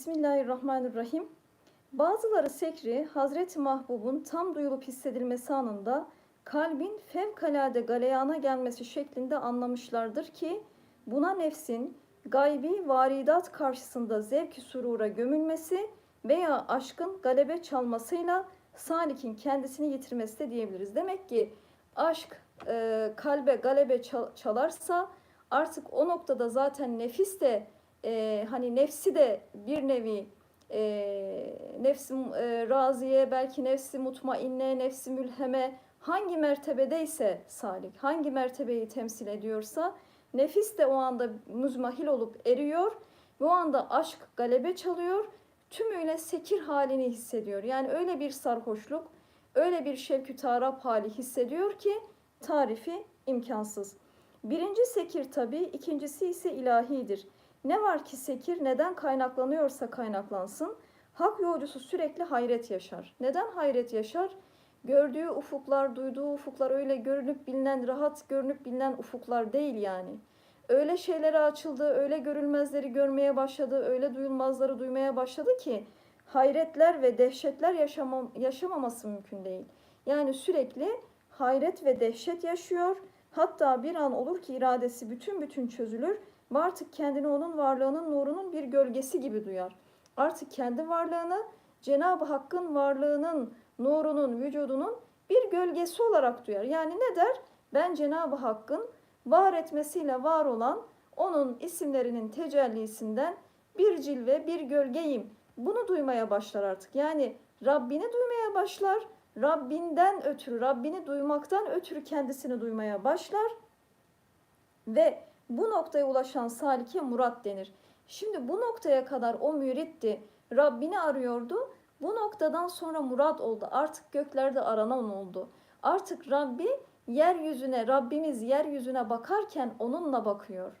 Bismillahirrahmanirrahim. Bazıları sekri Hazreti Mahbub'un tam duyulup hissedilmesi anında kalbin fevkalade galeyana gelmesi şeklinde anlamışlardır ki buna nefsin gaybi varidat karşısında zevk-i surura gömülmesi veya aşkın galebe çalmasıyla salikin kendisini yitirmesi de diyebiliriz. Demek ki aşk e, kalbe galebe çal- çalarsa artık o noktada zaten nefis de e, hani nefsi de bir nevi e, nefsi e, raziye belki nefsi mutmainne nefsi mülheme hangi mertebedeyse salik hangi mertebeyi temsil ediyorsa nefis de o anda müzmahil olup eriyor o anda aşk galebe çalıyor tümüyle sekir halini hissediyor yani öyle bir sarhoşluk öyle bir şevkü taraf hali hissediyor ki tarifi imkansız. Birinci sekir tabi, ikincisi ise ilahidir. Ne var ki sekir neden kaynaklanıyorsa kaynaklansın, hak yolcusu sürekli hayret yaşar. Neden hayret yaşar? Gördüğü ufuklar, duyduğu ufuklar öyle görünüp bilinen, rahat görünüp bilinen ufuklar değil yani. Öyle şeylere açıldı, öyle görülmezleri görmeye başladı, öyle duyulmazları duymaya başladı ki hayretler ve dehşetler yaşamam, yaşamaması mümkün değil. Yani sürekli hayret ve dehşet yaşıyor. Hatta bir an olur ki iradesi bütün bütün çözülür ve artık kendini onun varlığının nurunun bir gölgesi gibi duyar. Artık kendi varlığını Cenab-ı Hakk'ın varlığının, nurunun, vücudunun bir gölgesi olarak duyar. Yani ne der? Ben Cenab-ı Hakk'ın var etmesiyle var olan onun isimlerinin tecellisinden bir cilve, bir gölgeyim. Bunu duymaya başlar artık. Yani Rabbini duymaya başlar. Rabbinden ötürü, Rabbini duymaktan ötürü kendisini duymaya başlar. Ve bu noktaya ulaşan salike murat denir. Şimdi bu noktaya kadar o müritti, Rabbini arıyordu. Bu noktadan sonra murat oldu. Artık göklerde aranan oldu. Artık Rabbi yeryüzüne, Rabbimiz yeryüzüne bakarken onunla bakıyor.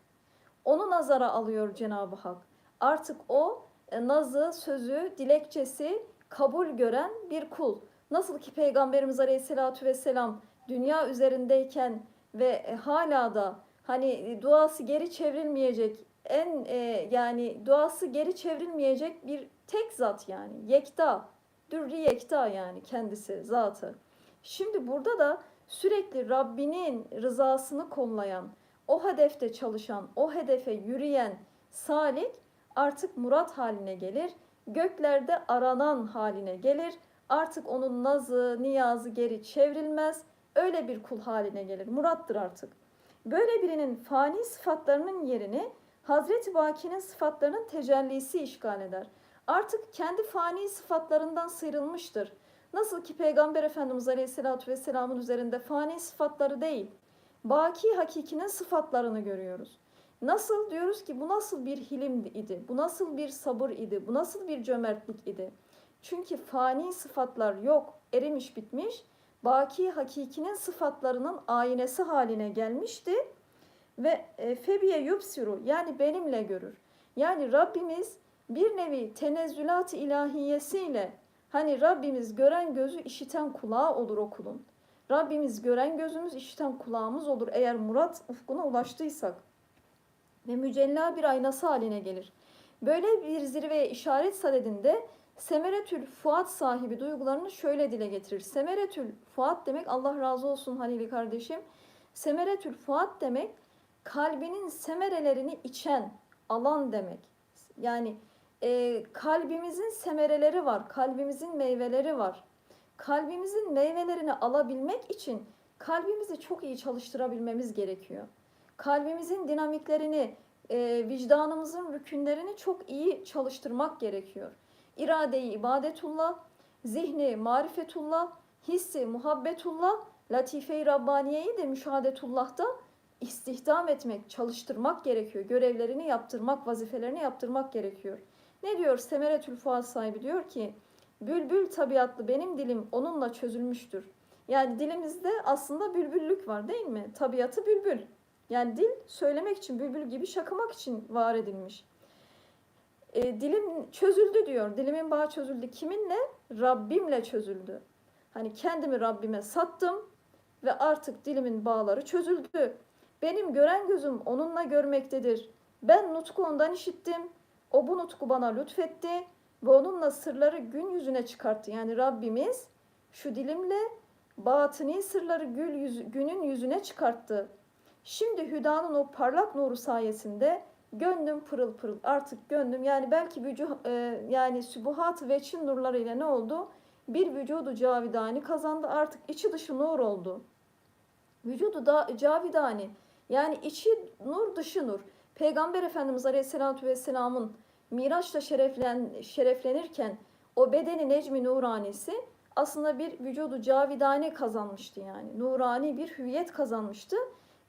Onu nazara alıyor Cenab-ı Hak. Artık o e, nazı, sözü, dilekçesi kabul gören bir kul. Nasıl ki Peygamberimiz Aleyhisselatü Vesselam dünya üzerindeyken ve e, hala da hani e, duası geri çevrilmeyecek en e, yani duası geri çevrilmeyecek bir tek zat yani yekta dürri yekta yani kendisi zatı. Şimdi burada da sürekli Rabbinin rızasını kollayan, o hedefte çalışan, o hedefe yürüyen salik artık murat haline gelir. Göklerde aranan haline gelir. Artık onun nazı, niyazı geri çevrilmez. Öyle bir kul haline gelir. Murattır artık. Böyle birinin fani sıfatlarının yerini Hazreti Baki'nin sıfatlarının tecellisi işgal eder. Artık kendi fani sıfatlarından sıyrılmıştır. Nasıl ki Peygamber Efendimiz Aleyhisselatü Vesselam'ın üzerinde fani sıfatları değil, baki hakikinin sıfatlarını görüyoruz. Nasıl diyoruz ki bu nasıl bir hilim idi, bu nasıl bir sabır idi, bu nasıl bir cömertlik idi. Çünkü fani sıfatlar yok, erimiş bitmiş, baki hakikinin sıfatlarının aynesi haline gelmişti ve e, febiye yubsiru yani benimle görür. Yani Rabbimiz bir nevi tenezzülat ilahiyesiyle hani Rabbimiz gören gözü işiten kulağı olur o kulun. Rabbimiz gören gözümüz işiten kulağımız olur eğer murat ufkuna ulaştıysak ve mücella bir aynası haline gelir. Böyle bir zirveye işaret sadedinde Semeretül Fuat sahibi duygularını şöyle dile getirir. Semeretül Fuat demek Allah razı olsun Halili kardeşim. Semeretül Fuat demek kalbinin semerelerini içen alan demek. Yani e, kalbimizin semereleri var, kalbimizin meyveleri var. Kalbimizin meyvelerini alabilmek için kalbimizi çok iyi çalıştırabilmemiz gerekiyor. Kalbimizin dinamiklerini, e, vicdanımızın rükünlerini çok iyi çalıştırmak gerekiyor. İradeyi ibadetullah, zihni marifetullah, hissi muhabbetullah, latife-i Rabbaniye'yi de müşahedetullah'ta istihdam etmek, çalıştırmak gerekiyor. Görevlerini yaptırmak, vazifelerini yaptırmak gerekiyor. Ne diyor Semeretül Fuat sahibi diyor ki bülbül tabiatlı benim dilim onunla çözülmüştür. Yani dilimizde aslında bülbüllük var değil mi? Tabiatı bülbül. Yani dil söylemek için, bülbül gibi şakamak için var edilmiş. E, dilim çözüldü diyor. Dilimin bağı çözüldü. Kiminle? Rabbimle çözüldü. Hani kendimi Rabbime sattım ve artık dilimin bağları çözüldü. Benim gören gözüm onunla görmektedir. Ben nutku ondan işittim. O bu nutku bana lütfetti ve onunla sırları gün yüzüne çıkarttı. Yani Rabbimiz şu dilimle batıni sırları gül yüzü, günün yüzüne çıkarttı. Şimdi Hüda'nın o parlak nuru sayesinde gönlüm pırıl pırıl. Artık gönlüm yani belki vücu, e, yani sübuhat ve çin nurlarıyla ne oldu? Bir vücudu cavidani kazandı. Artık içi dışı nur oldu. Vücudu da cavidani. Yani içi nur dışı nur. Peygamber Efendimiz Aleyhisselatü Vesselam'ın Miraç'ta şereflen, şereflenirken o bedeni Necmi Nuranisi aslında bir vücudu cavidani kazanmıştı yani. Nurani bir hüviyet kazanmıştı.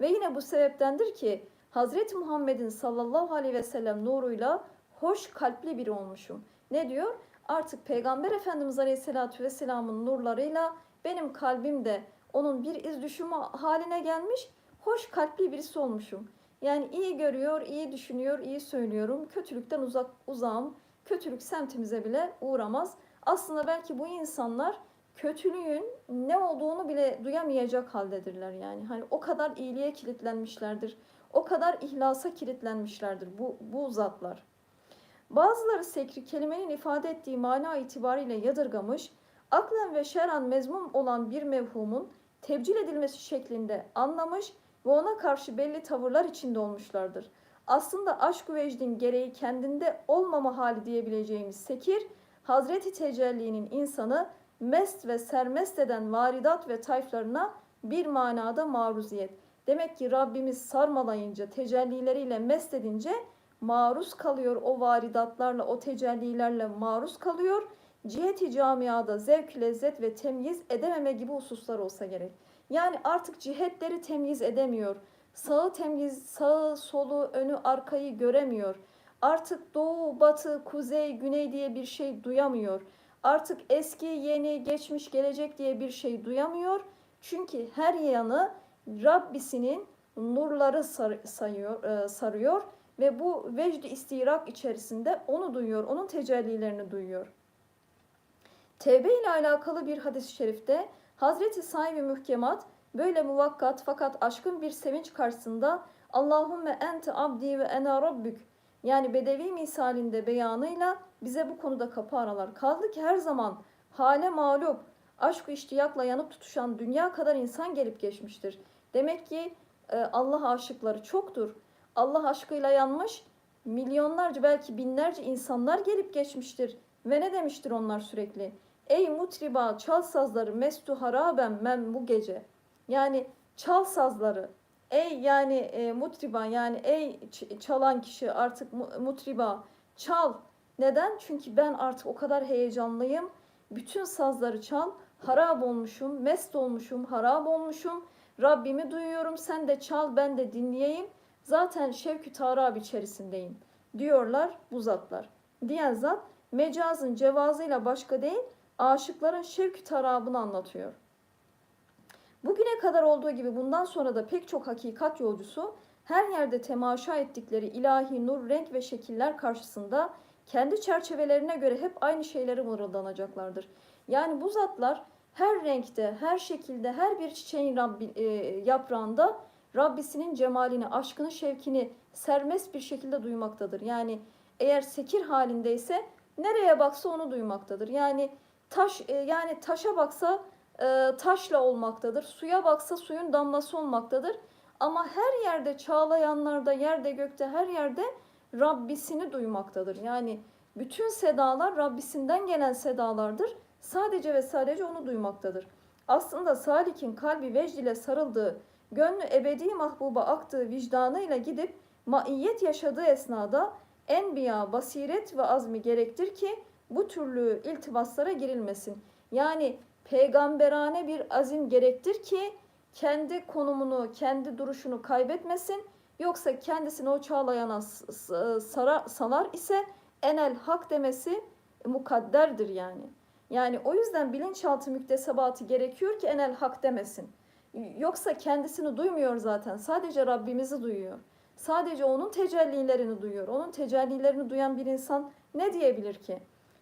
Ve yine bu sebeptendir ki Hazreti Muhammed'in sallallahu aleyhi ve sellem nuruyla hoş kalpli biri olmuşum. Ne diyor? Artık Peygamber Efendimiz Aleyhisselatü Vesselam'ın nurlarıyla benim kalbim de onun bir iz düşümü haline gelmiş, hoş kalpli birisi olmuşum. Yani iyi görüyor, iyi düşünüyor, iyi söylüyorum. Kötülükten uzak uzağım. Kötülük semtimize bile uğramaz. Aslında belki bu insanlar kötülüğün ne olduğunu bile duyamayacak haldedirler yani. Hani o kadar iyiliğe kilitlenmişlerdir. O kadar ihlasa kilitlenmişlerdir bu, bu zatlar. Bazıları sekri kelimenin ifade ettiği mana itibariyle yadırgamış, aklen ve şeran mezmum olan bir mevhumun tebcil edilmesi şeklinde anlamış ve ona karşı belli tavırlar içinde olmuşlardır. Aslında aşk vecdin gereği kendinde olmama hali diyebileceğimiz sekir, Hazreti Tecelli'nin insanı mest ve sermest eden varidat ve tayflarına bir manada maruziyet. Demek ki Rabbimiz sarmalayınca, tecellileriyle mest edince maruz kalıyor o varidatlarla, o tecellilerle maruz kalıyor. Ciheti camiada zevk, lezzet ve temyiz edememe gibi hususlar olsa gerek. Yani artık cihetleri temyiz edemiyor. Sağı temyiz, sağı, solu, önü, arkayı göremiyor. Artık doğu, batı, kuzey, güney diye bir şey duyamıyor. Artık eski, yeni, geçmiş, gelecek diye bir şey duyamıyor. Çünkü her yanı Rabbisinin nurları sar, sayıyor, e, sarıyor ve bu vecd istirak içerisinde onu duyuyor, onun tecellilerini duyuyor. Tevbe ile alakalı bir hadis-i şerifte Hazreti sahibi mühkemat böyle muvakkat fakat aşkın bir sevinç karşısında Allahümme ente abdi ve ena rabbük yani bedevi misalinde beyanıyla bize bu konuda kapı aralar. Kaldı ki her zaman hale mağlup, aşk iştiyakla yanıp tutuşan dünya kadar insan gelip geçmiştir. Demek ki e, Allah aşıkları çoktur. Allah aşkıyla yanmış milyonlarca belki binlerce insanlar gelip geçmiştir. Ve ne demiştir onlar sürekli? Ey mutriba çal sazları mestu haraben men bu gece. Yani çal sazları. Ey yani e, mutriba yani ey çalan kişi artık mutriba çal. Neden? Çünkü ben artık o kadar heyecanlıyım. Bütün sazları çal. Harap olmuşum, mest olmuşum, harap olmuşum. Rabbimi duyuyorum. Sen de çal, ben de dinleyeyim. Zaten şevkü tarab içerisindeyim. Diyorlar bu zatlar. Diyen zat mecazın cevazıyla başka değil, aşıkların şevkü tarabını anlatıyor. Bugüne kadar olduğu gibi bundan sonra da pek çok hakikat yolcusu her yerde temaşa ettikleri ilahi nur, renk ve şekiller karşısında kendi çerçevelerine göre hep aynı şeyleri mırıldanacaklardır. Yani bu zatlar her renkte, her şekilde, her bir çiçeğin Rabbi, e, yaprağında Rabbisinin cemalini, aşkını, şevkini sermest bir şekilde duymaktadır. Yani eğer sekir halindeyse nereye baksa onu duymaktadır. Yani taş e, yani taşa baksa e, taşla olmaktadır. Suya baksa suyun damlası olmaktadır. Ama her yerde çağlayanlarda, yerde gökte her yerde Rabbisini duymaktadır. Yani bütün sedalar Rabbisinden gelen sedalardır. Sadece ve sadece onu duymaktadır. Aslında Salik'in kalbi vecd ile sarıldığı, gönlü ebedi mahbuba aktığı vicdanıyla gidip maiyet yaşadığı esnada enbiya, basiret ve azmi gerektir ki bu türlü iltimaslara girilmesin. Yani peygamberane bir azim gerektir ki kendi konumunu, kendi duruşunu kaybetmesin. Yoksa kendisini o çağlayana sara, salar ise enel hak demesi mukadderdir yani. Yani o yüzden bilinçaltı müktesebatı gerekiyor ki enel hak demesin. Yoksa kendisini duymuyor zaten. Sadece Rabbimizi duyuyor. Sadece onun tecellilerini duyuyor. Onun tecellilerini duyan bir insan ne diyebilir ki?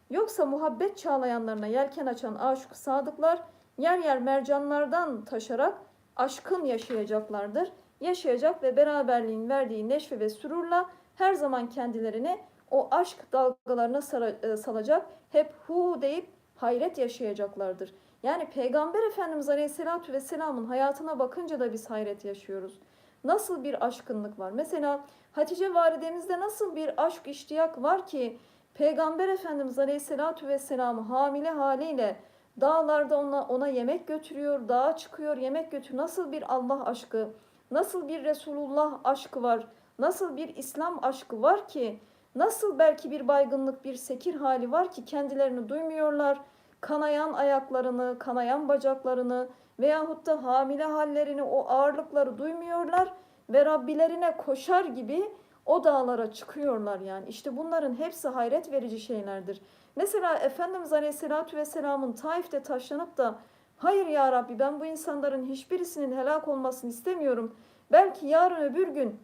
Yoksa muhabbet çağlayanlarına yelken açan aşık sadıklar yer yer mercanlardan taşarak aşkın yaşayacaklardır. Yaşayacak ve beraberliğin verdiği neşve ve sürurla her zaman kendilerini o aşk dalgalarına e, salacak. Hep hu deyip hayret yaşayacaklardır. Yani Peygamber Efendimiz Aleyhisselatü Vesselam'ın hayatına bakınca da biz hayret yaşıyoruz. Nasıl bir aşkınlık var? Mesela Hatice validemizde nasıl bir aşk iştiyak var ki Peygamber Efendimiz Aleyhisselatü Vesselam'ı hamile haliyle dağlarda ona, ona yemek götürüyor, dağa çıkıyor, yemek götürüyor. Nasıl bir Allah aşkı, nasıl bir Resulullah aşkı var, nasıl bir İslam aşkı var ki, nasıl belki bir baygınlık, bir sekir hali var ki kendilerini duymuyorlar. Kanayan ayaklarını, kanayan bacaklarını veyahut da hamile hallerini, o ağırlıkları duymuyorlar ve Rabbilerine koşar gibi o dağlara çıkıyorlar yani. İşte bunların hepsi hayret verici şeylerdir. Mesela Efendimiz Aleyhisselatü Vesselam'ın Taif'te taşlanıp da hayır ya Rabbi ben bu insanların hiçbirisinin helak olmasını istemiyorum. Belki yarın öbür gün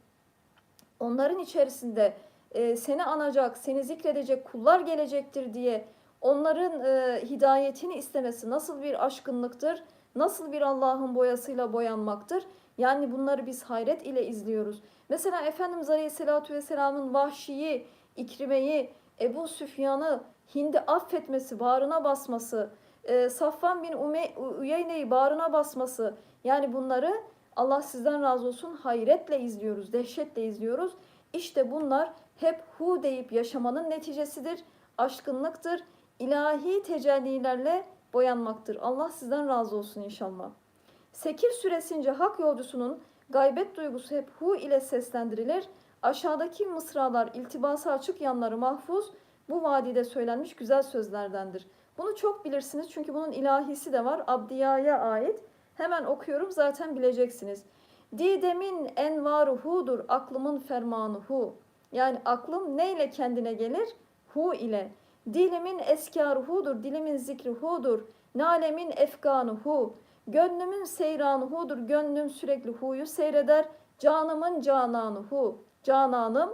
onların içerisinde e, seni anacak, seni zikredecek kullar gelecektir diye onların e, hidayetini istemesi nasıl bir aşkınlıktır, nasıl bir Allah'ın boyasıyla boyanmaktır. Yani bunları biz hayret ile izliyoruz. Mesela Efendimiz Aleyhisselatü Vesselam'ın Vahşi'yi, İkrime'yi, Ebu Süfyan'ı Hind'i affetmesi, bağrına basması, e, Safvan bin Uyeyne'yi bağrına basması yani bunları Allah sizden razı olsun hayretle izliyoruz, dehşetle izliyoruz. İşte bunlar hep hu deyip yaşamanın neticesidir, aşkınlıktır, ilahi tecellilerle boyanmaktır. Allah sizden razı olsun inşallah. Sekir süresince hak yolcusunun gaybet duygusu hep hu ile seslendirilir. Aşağıdaki mısralar iltibası açık yanları mahfuz bu vadide söylenmiş güzel sözlerdendir. Bunu çok bilirsiniz çünkü bunun ilahisi de var. Abdiya'ya ait. Hemen okuyorum zaten bileceksiniz. Didemin envarı hudur, aklımın fermanı hu. Yani aklım neyle kendine gelir? Hu ile. Dilimin eskarı hudur, dilimin zikri hudur. Nalemin efkanı hu. Gönlümün seyranı hudur, gönlüm sürekli huyu seyreder. Canımın cananı hu. Cananım,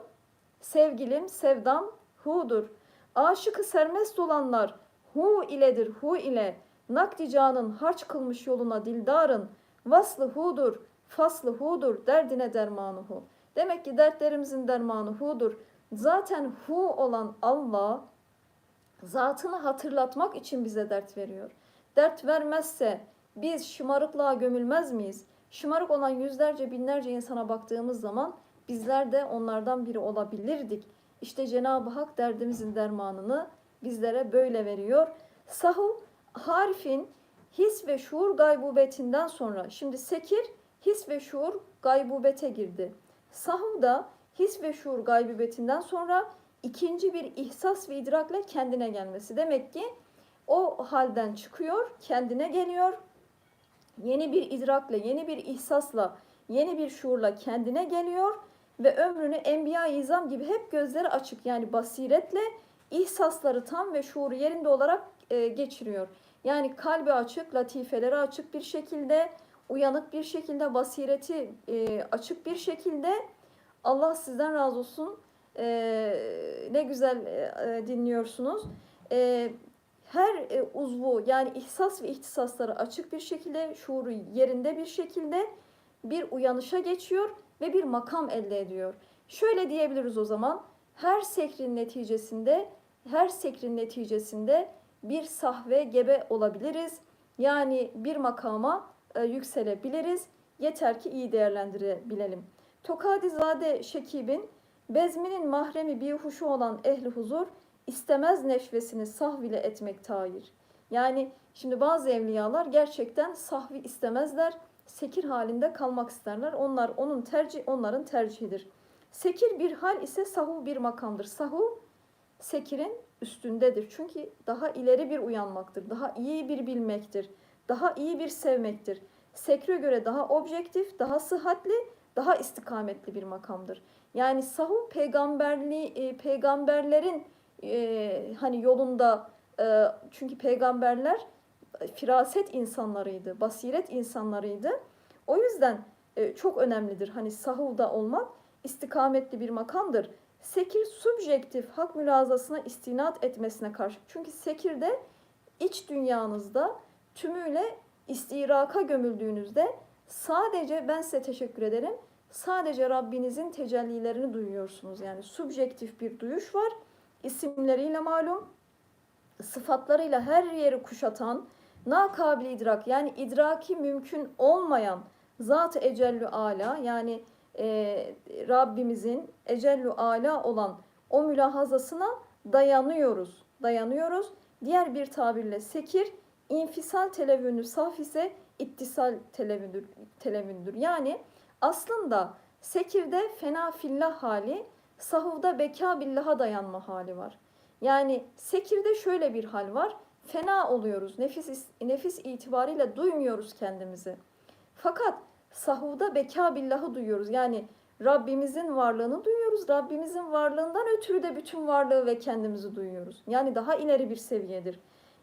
sevgilim, sevdam hudur. Aşıkı sermest olanlar hu iledir, hu ile. Nakdi canın harç kılmış yoluna dildarın. Vaslı hudur, faslı hudur, derdine dermanı hu. Demek ki dertlerimizin dermanı hudur. Zaten hu olan Allah zatını hatırlatmak için bize dert veriyor. Dert vermezse biz şımarıklığa gömülmez miyiz? Şımarık olan yüzlerce binlerce insana baktığımız zaman bizler de onlardan biri olabilirdik. İşte Cenab-ı Hak derdimizin dermanını bizlere böyle veriyor. Sahu harfin his ve şuur gaybubetinden sonra şimdi sekir his ve şuur gaybubete girdi. Sahu da his ve şuur gaybubetinden sonra ikinci bir ihsas ve idrakle kendine gelmesi. Demek ki o halden çıkıyor, kendine geliyor. Yeni bir idrakle, yeni bir ihsasla, yeni bir şuurla kendine geliyor ve ömrünü enbiya izam gibi hep gözleri açık yani basiretle ihsasları tam ve şuuru yerinde olarak e, geçiriyor. Yani kalbi açık, latifeleri açık bir şekilde, uyanık bir şekilde, basireti e, açık bir şekilde Allah sizden razı olsun. E, ne güzel e, dinliyorsunuz. E, her e, uzvu yani ihsas ve ihtisasları açık bir şekilde, şuuru yerinde bir şekilde bir uyanışa geçiyor ve bir makam elde ediyor. Şöyle diyebiliriz o zaman. Her sekrin neticesinde her sekrin neticesinde bir sahve gebe olabiliriz. Yani bir makama e, yükselebiliriz. Yeter ki iyi değerlendirebilelim. Tokadizade Şekib'in bezminin mahremi bir huşu olan ehli huzur istemez neşvesini sahvile etmek tayir. Yani şimdi bazı evliyalar gerçekten sahvi istemezler. Sekir halinde kalmak isterler. Onlar onun tercih onların tercihidir. Sekir bir hal ise sahu bir makamdır. Sahu sekirin üstündedir. Çünkü daha ileri bir uyanmaktır. Daha iyi bir bilmektir. Daha iyi bir sevmektir. Sekre göre daha objektif, daha sıhhatli, daha istikametli bir makamdır. Yani sahu peygamberliği, e, peygamberlerin e, hani yolunda e, çünkü peygamberler firaset insanlarıydı, basiret insanlarıydı. O yüzden e, çok önemlidir. Hani sahulda olmak istikametli bir makamdır. Sekir subjektif hak mülazasına istinat etmesine karşı. Çünkü sekirde iç dünyanızda tümüyle istiraka gömüldüğünüzde sadece ben size teşekkür ederim. sadece Rabbinizin tecellilerini duyuyorsunuz. Yani subjektif bir duyuş var. İsimleriyle malum, sıfatlarıyla her yeri kuşatan, nakabil idrak yani idraki mümkün olmayan zat-ı ecellü ala yani e, Rabbimizin ecellü ala olan o mülahazasına dayanıyoruz. Dayanıyoruz. Diğer bir tabirle sekir, infisal televünü saf ise ittisal televündür, televündür. Yani aslında sekirde fena fillah hali, sahuvda beka billaha dayanma hali var. Yani sekirde şöyle bir hal var. Fena oluyoruz. Nefis nefis itibariyle duymuyoruz kendimizi. Fakat sahuvda beka billahı duyuyoruz. Yani Rabbimizin varlığını duyuyoruz. Rabbimizin varlığından ötürü de bütün varlığı ve kendimizi duyuyoruz. Yani daha ileri bir seviyedir.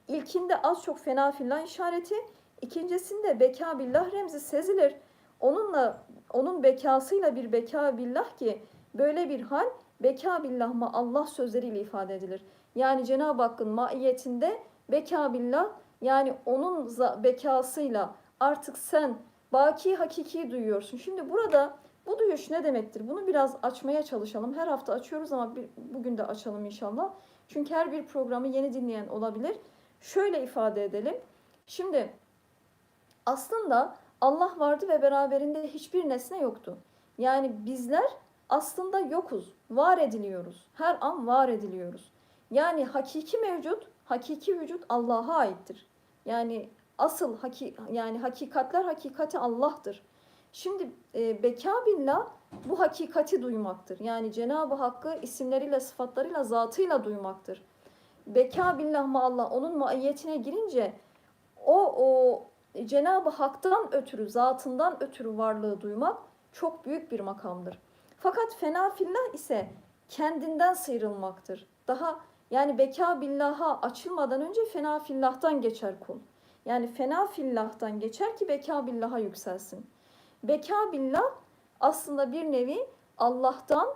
İlkinde az çok fena fillah işareti, ikincisinde beka billah remzi sezilir. Onunla onun bekasıyla bir beka billah ki böyle bir hal beka billah ma Allah sözleriyle ifade edilir. Yani Cenab-ı Hakk'ın maiyetinde beka billah yani onun bekasıyla artık sen baki hakiki duyuyorsun. Şimdi burada bu duyuş ne demektir? Bunu biraz açmaya çalışalım. Her hafta açıyoruz ama bir, bugün de açalım inşallah. Çünkü her bir programı yeni dinleyen olabilir. Şöyle ifade edelim. Şimdi aslında Allah vardı ve beraberinde hiçbir nesne yoktu. Yani bizler aslında yokuz, var ediliyoruz. Her an var ediliyoruz. Yani hakiki mevcut, hakiki vücut Allah'a aittir. Yani asıl haki, yani hakikatler hakikati Allah'tır. Şimdi e, beka billah bu hakikati duymaktır. Yani Cenab-ı Hakk'ı isimleriyle, sıfatlarıyla, zatıyla duymaktır. Beka billah Allah onun muayyetine girince o o Cenab-ı Hak'tan ötürü, zatından ötürü varlığı duymak çok büyük bir makamdır. Fakat fena fillah ise kendinden sıyrılmaktır. Daha yani beka billaha açılmadan önce fena fillahtan geçer kul. Yani fena fillahtan geçer ki beka billaha yükselsin. Beka billah aslında bir nevi Allah'tan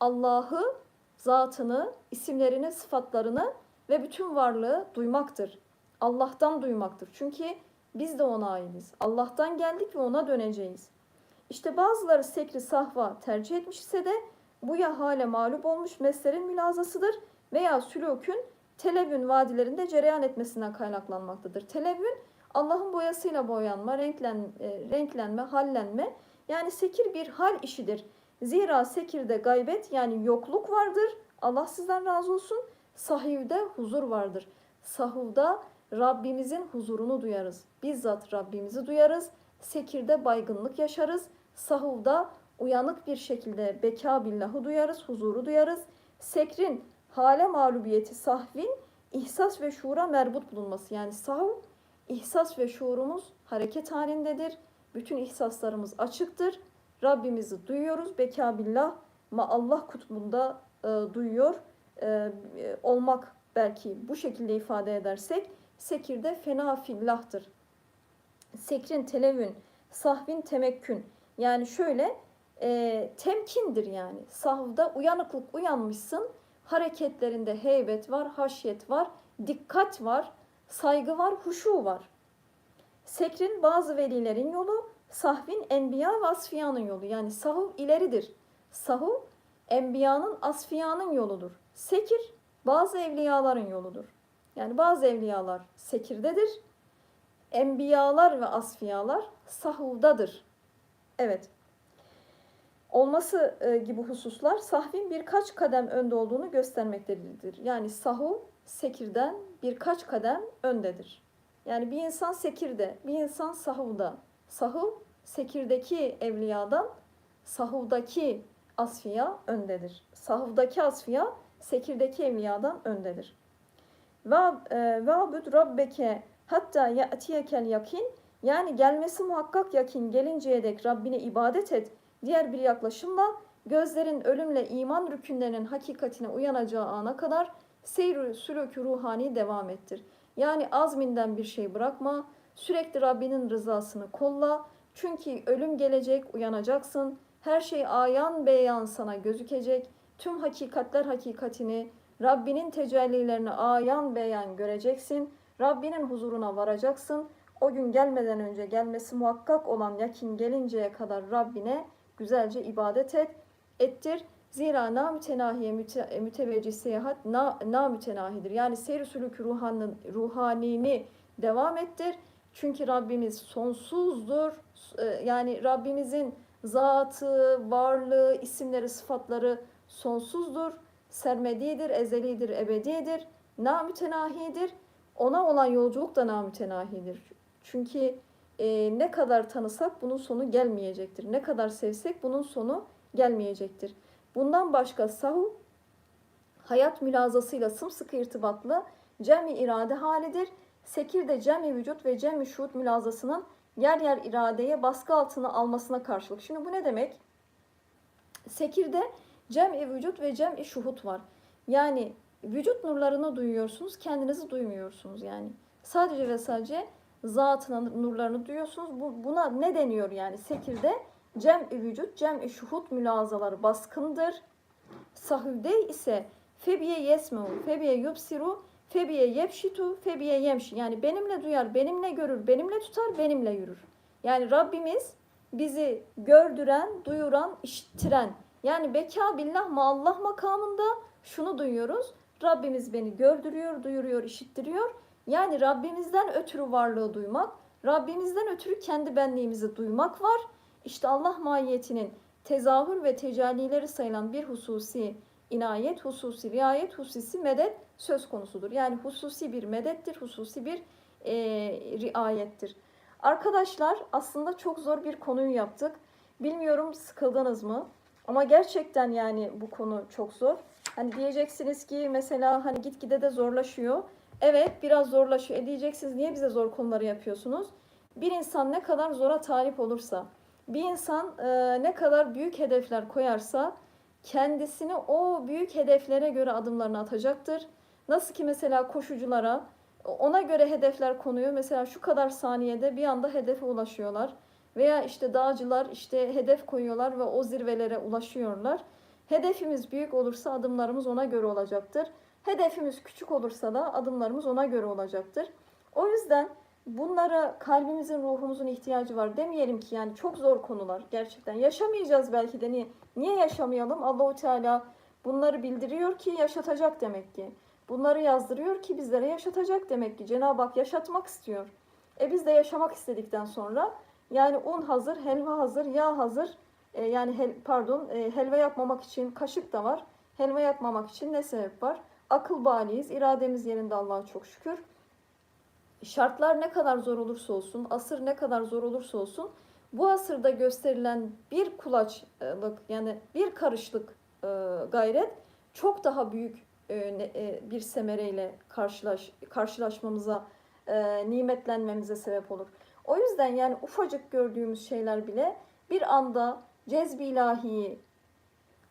Allah'ı, zatını, isimlerini, sıfatlarını ve bütün varlığı duymaktır. Allah'tan duymaktır. Çünkü biz de ona aitiz. Allah'tan geldik ve ona döneceğiz. İşte bazıları sekri sahva tercih etmiş ise de bu ya hale mağlup olmuş meslerin mülazasıdır veya sülükün televün vadilerinde cereyan etmesinden kaynaklanmaktadır. Televün Allah'ın boyasıyla boyanma, renklen, e, renklenme, hallenme yani sekir bir hal işidir. Zira sekirde gaybet yani yokluk vardır. Allah sizden razı olsun. Sahivde huzur vardır. Sahuvda Rabbimizin huzurunu duyarız. Bizzat Rabbimizi duyarız. Sekirde baygınlık yaşarız. Sahuvda uyanık bir şekilde beka billahı duyarız, huzuru duyarız. Sekrin hale mağlubiyeti sahvin ihsas ve şuura merbut bulunması. Yani sahuv ihsas ve şuurumuz hareket halindedir. Bütün ihsaslarımız açıktır. Rabbimizi duyuyoruz. Beka billah ma Allah kutbunda e, duyuyor e, olmak belki bu şekilde ifade edersek sekirde fena fillahtır. Sekrin televün, sahvin temekkün. Yani şöyle e, temkindir yani. Sahvda uyanıklık uyanmışsın. Hareketlerinde heybet var, haşyet var, dikkat var, saygı var, huşu var. Sekrin bazı velilerin yolu, sahvin enbiya ve asfiyanın yolu. Yani sahuv ileridir. Sahuv enbiyanın, asfiyanın yoludur. Sekir bazı evliyaların yoludur. Yani bazı evliyalar sekirdedir. Enbiyalar ve asfiyalar sahuvdadır. Evet. Olması e, gibi hususlar sahvin birkaç kadem önde olduğunu göstermektedir. Yani sahuv sekirden birkaç kadem öndedir. Yani bir insan sekirde, bir insan sahuvda. Sahuv sekirdeki evliyadan sahuvdaki asfiya öndedir. Sahuvdaki asfiya sekirdeki evliyadan öndedir. Ve ve abud rabbeke hatta ya'tiyekel yakin yani gelmesi muhakkak yakin gelinceye dek Rabbine ibadet et. Diğer bir yaklaşımla gözlerin ölümle iman rükünlerinin hakikatine uyanacağı ana kadar seyr sülükü ruhani devam ettir. Yani azminden bir şey bırakma, sürekli Rabbinin rızasını kolla. Çünkü ölüm gelecek, uyanacaksın. Her şey ayan beyan sana gözükecek. Tüm hakikatler hakikatini, Rabbinin tecellilerini ayan beyan göreceksin. Rabbinin huzuruna varacaksın. O gün gelmeden önce gelmesi muhakkak olan yakin gelinceye kadar Rabbine güzelce ibadet et, ettir. Zira na mütenahiye müte, müteveccih seyahat na, na mütenahidir. Yani seyr sülükü ruhanın, ruhanini devam ettir. Çünkü Rabbimiz sonsuzdur. Ee, Yani Rabbimizin zatı, varlığı, isimleri, sıfatları sonsuzdur. Sermedidir, ezelidir, ebedidir. Namütenahidir. Ona olan yolculuk da namütenahidir. Çünkü e, ne kadar tanısak bunun sonu gelmeyecektir. Ne kadar sevsek bunun sonu gelmeyecektir. Bundan başka sahu hayat mülazasıyla sımsıkı irtibatlı cem-i irade halidir. Sekir de cem-i vücut ve cem-i şuhud mülazasının yer yer iradeye baskı altına almasına karşılık. Şimdi bu ne demek? Sekirde cem-i vücut ve cem-i şuhud var. Yani vücut nurlarını duyuyorsunuz, kendinizi duymuyorsunuz yani. Sadece ve sadece zatının nurlarını duyuyorsunuz. Bu, buna ne deniyor yani? Sekirde cem-i vücut, cem-i şuhud mülazaları baskındır. Sahüde ise febiye yesmehu, febiye yubsiru, febiye yepşitu, febiye yemşi. Yani benimle duyar, benimle görür, benimle tutar, benimle yürür. Yani Rabbimiz bizi gördüren, duyuran, işittiren. Yani beka billah ma Allah makamında şunu duyuyoruz. Rabbimiz beni gördürüyor, duyuruyor, işittiriyor. Yani Rabbimizden ötürü varlığı duymak, Rabbimizden ötürü kendi benliğimizi duymak var. İşte Allah mahiyetinin tezahür ve tecellileri sayılan bir hususi inayet, hususi riayet, hususi medet söz konusudur. Yani hususi bir medettir, hususi bir e, riayettir. Arkadaşlar aslında çok zor bir konuyu yaptık. Bilmiyorum sıkıldınız mı? Ama gerçekten yani bu konu çok zor. Hani diyeceksiniz ki mesela hani gitgide de zorlaşıyor. Evet biraz zorlaşıyor. E diyeceksiniz niye bize zor konuları yapıyorsunuz? Bir insan ne kadar zora talip olursa, bir insan e, ne kadar büyük hedefler koyarsa kendisini o büyük hedeflere göre adımlarını atacaktır. Nasıl ki mesela koşuculara ona göre hedefler konuyor. Mesela şu kadar saniyede bir anda hedefe ulaşıyorlar. Veya işte dağcılar işte hedef koyuyorlar ve o zirvelere ulaşıyorlar. Hedefimiz büyük olursa adımlarımız ona göre olacaktır. Hedefimiz küçük olursa da adımlarımız ona göre olacaktır. O yüzden bunlara kalbimizin, ruhumuzun ihtiyacı var. Demeyelim ki yani çok zor konular gerçekten. Yaşamayacağız belki de niye? Niye yaşamayalım? Allahu Teala bunları bildiriyor ki yaşatacak demek ki. Bunları yazdırıyor ki bizlere yaşatacak demek ki. Cenab-ı Hak yaşatmak istiyor. E biz de yaşamak istedikten sonra yani un hazır, helva hazır, yağ hazır. E, yani hel, pardon e, helva yapmamak için kaşık da var. Helva yapmamak için ne sebep var? Akıl baliyiz, irademiz yerinde Allah'a çok şükür. Şartlar ne kadar zor olursa olsun, asır ne kadar zor olursa olsun bu asırda gösterilen bir kulaçlık yani bir karışlık e, gayret çok daha büyük e, e, bir semereyle karşılaş, karşılaşmamıza, e, nimetlenmemize sebep olur. O yüzden yani ufacık gördüğümüz şeyler bile bir anda cezbi ilahiyi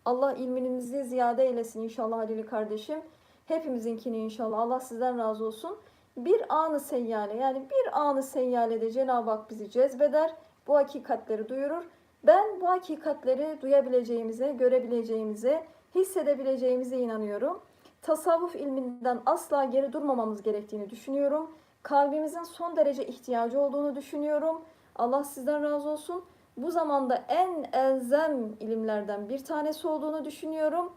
Allah ilminizi ziyade eylesin inşallah Halil kardeşim. Hepimizinkini inşallah. Allah sizden razı olsun. Bir anı seyyale yani bir anı seyyalede Cenab-ı Hak bizi cezbeder. Bu hakikatleri duyurur. Ben bu hakikatleri duyabileceğimize, görebileceğimize, hissedebileceğimize inanıyorum. Tasavvuf ilminden asla geri durmamamız gerektiğini düşünüyorum. Kalbimizin son derece ihtiyacı olduğunu düşünüyorum. Allah sizden razı olsun. Bu zamanda en elzem ilimlerden bir tanesi olduğunu düşünüyorum.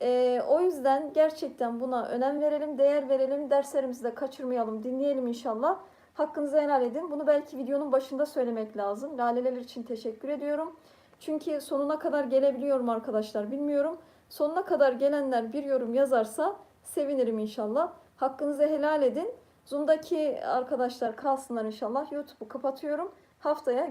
Ee, o yüzden gerçekten buna önem verelim, değer verelim, derslerimizi de kaçırmayalım, dinleyelim inşallah. Hakkınızı helal edin. Bunu belki videonun başında söylemek lazım. Laleler için teşekkür ediyorum. Çünkü sonuna kadar gelebiliyorum arkadaşlar. Bilmiyorum. Sonuna kadar gelenler bir yorum yazarsa sevinirim inşallah. Hakkınızı helal edin. Zoom'daki arkadaşlar kalsınlar inşallah. YouTube'u kapatıyorum. Haftaya